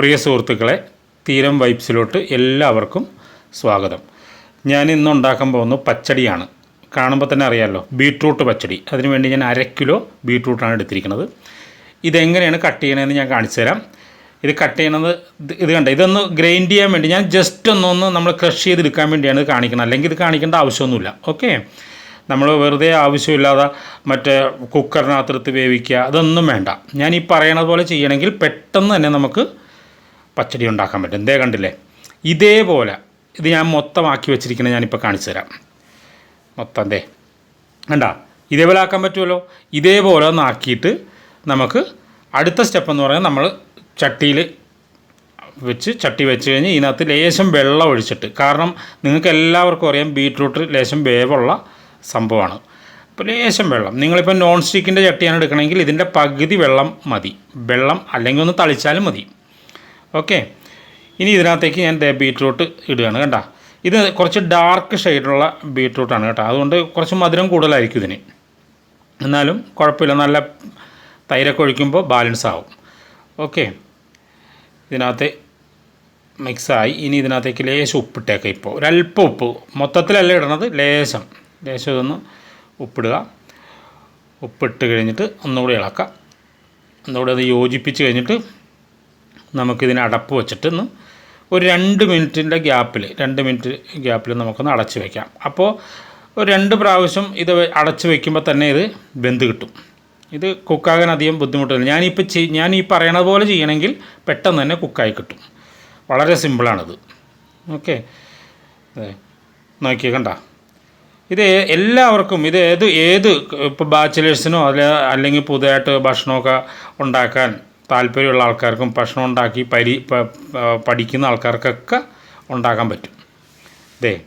പ്രിയ സുഹൃത്തുക്കളെ തീരം വൈബ്സിലോട്ട് എല്ലാവർക്കും സ്വാഗതം. ഞാൻ ഇന്ന് ഉണ്ടാക്കാൻ പോകുന്ന പച്ചടിയാണ്. കാണുമ്പോൾ തന്നെ അറിയാമല്ലോ ബീട്രൂട്ട് പച്ചടി. അതിനുവേണ്ടി ഞാൻ അര കിലോ ബീട്രൂട്ടാണ് എടുത്തിരിക്കുന്നത്. ഇതെങ്ങനെയാണ് കട്ട് ചെയ്യണമെന്ന് ഞാൻ കാണിച്ചു തരാം ഇത് കട്ട് ചെയ്യണത് ഇത് കണ്ട? ഇതൊന്ന് ഗ്രൈൻഡ് ചെയ്യാൻ വേണ്ടി ഞാൻ ജസ്റ്റ് ഒന്നൊന്ന് നമ്മൾ ക്രഷ് ചെയ്തെടുക്കാൻ വേണ്ടിയാണ് ഇത് കാണിക്കുന്നത് അല്ലെങ്കിൽ ഇത് കാണിക്കേണ്ട ആവശ്യമൊന്നുമില്ല. ഓക്കെ? നമ്മൾ വെറുതെ ആവശ്യമില്ലാതെ മറ്റേ കുക്കറിനകത്തെടുത്ത് വേവിക്കുക അതൊന്നും വേണ്ട. ഞാൻ ഈ പറയണത് പോലെ ചെയ്യണമെങ്കിൽ പെട്ടെന്ന് തന്നെ നമുക്ക് പച്ചടി ഉണ്ടാക്കാൻ പറ്റും. എന്തേ കണ്ടില്ലേ? ഇതേപോലെ ഇത് ഞാൻ മൊത്തമാക്കി വെച്ചിരിക്കുന്നത് ഞാനിപ്പോൾ കാണിച്ചു തരാം മൊത്തം ദേ. കണ്ട? ഇതേപോലെ ആക്കാൻ പറ്റുമല്ലോ? ഇതേപോലെ ഒന്ന് ആക്കിയിട്ട് നമുക്ക് അടുത്ത സ്റ്റെപ്പ് എന്ന് പറഞ്ഞാൽ നമ്മൾ ചട്ടിയിൽ വെച്ച് ചട്ടി വെച്ച് കഴിഞ്ഞ് ഇതിനകത്ത് ലേശം വെള്ളം ഒഴിച്ചിട്ട് കാരണം നിങ്ങൾക്ക് എല്ലാവർക്കും അറിയാം ബീട്രൂട്ട് ലേശം വേവുള്ള സംഭവമാണ്. അപ്പോൾ ലേശം വെള്ളം. നിങ്ങളിപ്പോൾ നോൺ സ്റ്റിക്കിന്റെ ചട്ടിയാണ് എടുക്കണമെങ്കിൽ ഇതിന്റെ പകുതി വെള്ളം മതി. വെള്ളം അല്ലെങ്കിൽ ഒന്ന് തളിച്ചാലും മതി. ഓക്കെ ഇനി ഇതിനകത്തേക്ക് ഞാൻ ദേ ബീട്രൂട്ട് ഇടുകയാണ് കേട്ടോ ഇത് കുറച്ച് ഡാർക്ക് ഷെയ്ഡുള്ള ബീട്രൂട്ടാണ് കേട്ടോ. അതുകൊണ്ട് കുറച്ച് മധുരം കൂടുതലായിരിക്കും ഇതിന്. എന്നാലും കുഴപ്പമില്ല നല്ല തൈരൊക്കെ ഒഴിക്കുമ്പോൾ ബാലൻസ് ആവും. ഓക്കെ ഇതിനകത്ത് മിക്സായി ഇനി ഇതിനകത്തേക്ക് ലേശം ഉപ്പിട്ടേക്ക ഇപ്പോൾ. ഒരല്പം ഉപ്പ്. മൊത്തത്തിലല്ല ഇടണത് ലേശം. ലേശം ഇതൊന്ന് ഉപ്പിടുക. ഉപ്പിട്ട് കഴിഞ്ഞിട്ട് ഒന്നുകൂടി ഇളക്കാം. ഒന്നുകൂടി അത് യോജിപ്പിച്ച് കഴിഞ്ഞിട്ട് നമുക്കിതിന് അടപ്പ് വെച്ചിട്ട് ഒന്ന് ഒരു രണ്ട് മിനിറ്റിന്റെ ഗ്യാപ്പിൽ രണ്ട് മിനിറ്റ് ഗ്യാപ്പിൽ നമുക്കൊന്ന് അടച്ച് വയ്ക്കാം അപ്പോൾ ഒരു രണ്ട് പ്രാവശ്യം ഇത് അടച്ചു വയ്ക്കുമ്പോൾ തന്നെ ഇത് വെന്ത് കിട്ടും. ഇത് കുക്കാകാൻ അധികം ബുദ്ധിമുട്ടില്ല. ഞാനിപ്പോൾ ചെയ് ഞാൻ ഈ പറയണ പോലെ ചെയ്യണമെങ്കിൽ പെട്ടെന്ന് തന്നെ കുക്കായി കിട്ടും. വളരെ സിമ്പിളാണിത്. ഓക്കെ? നോക്കിയേ കണ്ട? ഇത് എല്ലാവർക്കും ഇത് ഏത് ഏത് ഇപ്പോൾ ബാച്ചിലേഴ്സിനോ അല്ല അല്ലെങ്കിൽ പുതിയതായിട്ട് ഭക്ഷണമൊക്കെ ഉണ്ടാക്കാൻ താല്പര്യമുള്ള ആൾക്കാർക്കും ഭക്ഷണം ഉണ്ടാക്കി പരി പഠിക്കുന്ന ആൾക്കാർക്കൊക്കെ ഉണ്ടാക്കാൻ പറ്റും. ദേ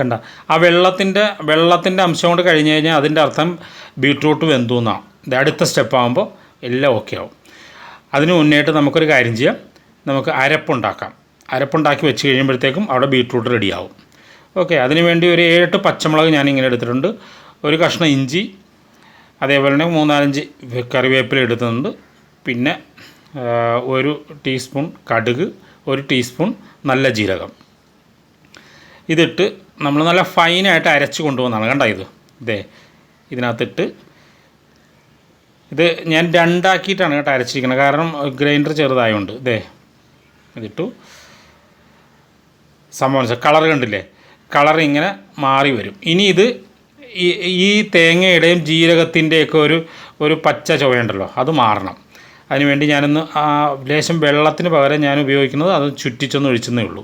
കണ്ട. ആ വെള്ളത്തിന്റെ വെള്ളത്തിന്റെ അംശം കൊണ്ട് കഴിഞ്ഞ് കഴിഞ്ഞാൽ അതിന്റെ അർത്ഥം ബീട്രൂട്ട് വെന്തു എന്നാണ്. ഇത് അടുത്ത സ്റ്റെപ്പ് ആകുമ്പോൾ എല്ലാം ഓക്കെ ആവും. അതിന് മുന്നേട്ട് നമുക്കൊരു കാര്യം ചെയ്യാം. നമുക്ക് അരപ്പുണ്ടാക്കാം അരപ്പുണ്ടാക്കി വെച്ച് കഴിയുമ്പോഴത്തേക്കും അവിടെ ബീട്രൂട്ട് റെഡിയാവും ഓക്കെ അതിന് വേണ്ടി ഒരു ഏഴെട്ട് പച്ചമുളക് ഞാൻ ഇങ്ങനെ എടുത്തിട്ടുണ്ട്. ഒരു കഷ്ണം ഇഞ്ചി അതേപോലെ തന്നെ മൂന്നാലഞ്ച് കറിവേപ്പില എടുത്തിട്ടുണ്ട്. പിന്നെ ഒരു ടീസ്പൂൺ കടുക് ഒരു ടീസ്പൂൺ നല്ല ജീരകം. ഇതിട്ട് നമ്മൾ നല്ല ഫൈനായിട്ട് അരച്ച് കൊണ്ടുപോകുന്നതാണ് കണ്ടോ ഇത്? ഇതേ ഇതിനകത്തിട്ട് ഇത് ഞാൻ രണ്ടാക്കിയിട്ടാണ് കേട്ടോ അരച്ചിരിക്കുന്നത്. കാരണം ഗ്രൈൻഡർ ചെറുതായതുകൊണ്ട് ഇതേ ഇതിട്ടു. സംഭവം കളർ കണ്ടില്ലേ? കളർ ഇങ്ങനെ മാറി വരും. ഇനി ഇത് ഈ തേങ്ങയുടെയും ജീരകത്തിന്റെയൊക്കെ ഒരു ഒരു പച്ച ചുവയുണ്ടല്ലോ അത് മാറണം. അതിനുവേണ്ടി ഞാനൊന്ന് ആ ലേശം വെള്ളത്തിന് പകരം ഞാൻ ഉപയോഗിക്കുന്നത് അത് ചുറ്റിച്ചൊന്ന് ഒഴിച്ചെന്നേ ഉള്ളൂ.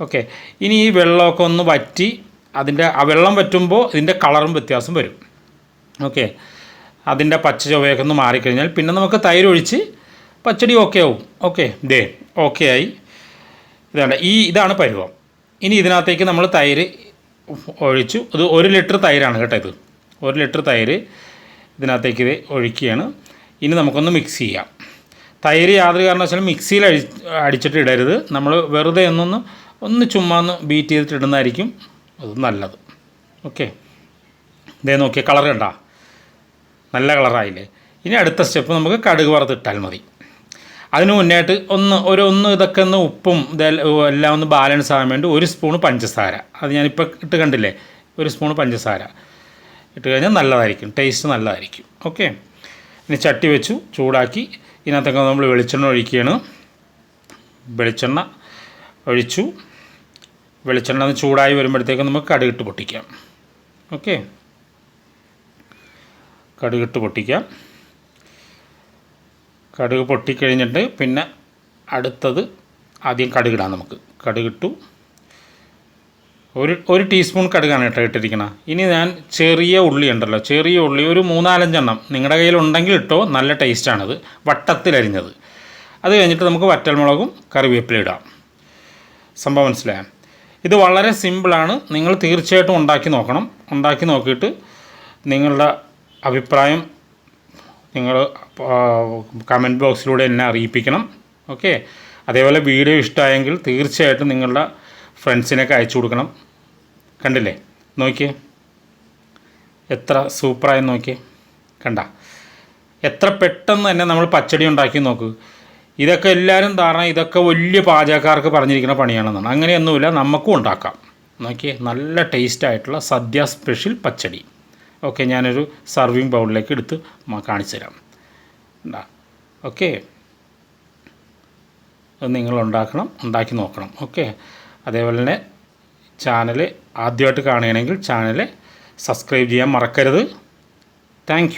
ഓക്കെ. ഇനി ഈ വെള്ളമൊക്കെ ഒന്ന് വറ്റി അതിന്റെ ആ വെള്ളം വറ്റുമ്പോൾ ഇതിന്റെ കളറും വ്യത്യാസം വരും. ഓക്കെ. അതിന്റെ പച്ച ചുവയൊക്കെ ഒന്ന് മാറിക്കഴിഞ്ഞാൽ പിന്നെ നമുക്ക് തൈരൊഴിച്ച് പച്ചടി ഓക്കെ ആവും. ഓക്കെ. ദേ ഓക്കെ ആയി. ഇതാണ് ഈ ഇതാണ് പരുവം. ഇനി ഇതിനകത്തേക്ക് നമ്മൾ തൈര് ഒഴിച്ചു. ഇത് ഒരു ലിറ്റർ തൈരാണ് കേട്ടോ ഇത്. ഒരു ലിറ്റർ തൈര് ഇതിനകത്തേക്ക് ഇത് ഒഴിക്കുകയാണ്. ഇനി നമുക്കൊന്ന് മിക്സ് ചെയ്യാം. തൈര് യാതൊരു കാരണവശാലും മിക്സിയിൽ അടി അടിച്ചിട്ട് ഇടരുത്. നമ്മൾ വെറുതെ ഒന്നൊന്ന് ഒന്ന് ചുമ്മാ ഒന്ന് ബീറ്റ് ചെയ്തിട്ട് ഇടുന്നതായിരിക്കും അത് നല്ലത്. ഓക്കെ ഇതേ നോക്കിയ കളർ കണ്ട? നല്ല കളറായില്ലേ ഇനി അടുത്ത സ്റ്റെപ്പ് നമുക്ക് കടുക് വറുത്തിട്ടാൽ മതി. അതിന് മുന്നായിട്ട് ഒന്ന് ഒരു ഒന്ന് ഇതൊക്കെ ഒന്ന് ഉപ്പും എല്ലാം ഒന്ന് ബാലൻസ് ആകാൻ വേണ്ടി ഒരു സ്പൂൺ പഞ്ചസാര. അത് ഞാനിപ്പോൾ ഇട്ട് കണ്ടില്ലേ? ഒരു സ്പൂൺ പഞ്ചസാര. ഇട്ട് കഴിഞ്ഞാൽ നല്ലതായിരിക്കും. ടേസ്റ്റ് നല്ലതായിരിക്കും. ഓക്കെ ഇനി ചട്ടി വെച്ചു ചൂടാക്കി. ഇതിനകത്തൊക്കെ നമ്മൾ വെളിച്ചെണ്ണ ഒഴിക്കുകയാണ്. വെളിച്ചെണ്ണ ഒഴിച്ചു. വെളിച്ചെണ്ണ ചൂടായി വരുമ്പോഴത്തേക്കും നമുക്ക് കടുകിട്ട് പൊട്ടിക്കാം. ഓക്കെ? കടുകിട്ട് പൊട്ടിക്കാം. കടുക് പൊട്ടിക്കഴിഞ്ഞിട്ട് പിന്നെ അടുത്തത് ആദ്യം കടുകിടാം നമുക്ക്. കടുകിട്ടു. ഒരു ഒരു ടീസ്പൂൺ കടുകാണ് കേട്ടോ ഇട്ടിരിക്കണം ഇനി ഞാൻ ചെറിയ ഉള്ളി ഉണ്ടല്ലോ ചെറിയ ഉള്ളി ഒരു മൂന്നാലഞ്ചെണ്ണം നിങ്ങളുടെ കയ്യിൽ ഉണ്ടെങ്കിൽ ഇട്ടോ നല്ല ടേസ്റ്റാണത് വട്ടത്തിലരിഞ്ഞത് അത് കഴിഞ്ഞിട്ട് നമുക്ക് വറ്റൽമുളകും കറിവേപ്പില ഇടാം. സംഭവം മനസ്സിലായോ? ഇത് വളരെ സിമ്പിളാണ് നിങ്ങൾ തീർച്ചയായിട്ടും ഉണ്ടാക്കി നോക്കണം. ഉണ്ടാക്കി നോക്കിയിട്ട് നിങ്ങളുടെ അഭിപ്രായം നിങ്ങൾ കമന്റ് ബോക്സിലൂടെ എന്നെ അറിയിപ്പിക്കണം. ഓക്കെ അതേപോലെ വീഡിയോ ഇഷ്ടമായെങ്കിൽ തീർച്ചയായിട്ടും നിങ്ങളുടെ ഫ്രണ്ട്സിനൊക്കെ അയച്ചു കൊടുക്കണം. കണ്ടില്ലേ? നോക്കിയേ. എത്ര സൂപ്പറായി നോക്കിയേ. കണ്ട. എത്ര പെട്ടെന്ന് തന്നെ നമ്മൾ പച്ചടി ഉണ്ടാക്കി നോക്കൂ. ഇതൊക്കെ എല്ലാവരും ധാരണ ഇതൊക്കെ വലിയ പാചകക്കാർക്ക് പറഞ്ഞിരിക്കുന്ന പണിയാണെന്നാണ്. അങ്ങനെയൊന്നുമില്ല നമുക്കും ഉണ്ടാക്കാം. നോക്കിയേ നല്ല ടേസ്റ്റ് ആയിട്ടുള്ള സദ്യ സ്പെഷ്യൽ പച്ചടി. ഓക്കെ ഞാനൊരു സർവിങ് ബൗളിലേക്ക് എടുത്ത് കാണിച്ചു തരാം. ഉണ്ടാ ഓക്കെ. അത് നിങ്ങൾ ഉണ്ടാക്കണം ഉണ്ടാക്കി നോക്കണം. ഓക്കെ. അതേപോലെ തന്നെ ചാനൽ ആദ്യമായിട്ട് കാണുകയാണെങ്കിൽ ചാനൽ സബ്സ്ക്രൈബ് ചെയ്യാൻ മറക്കരുത്. താങ്ക്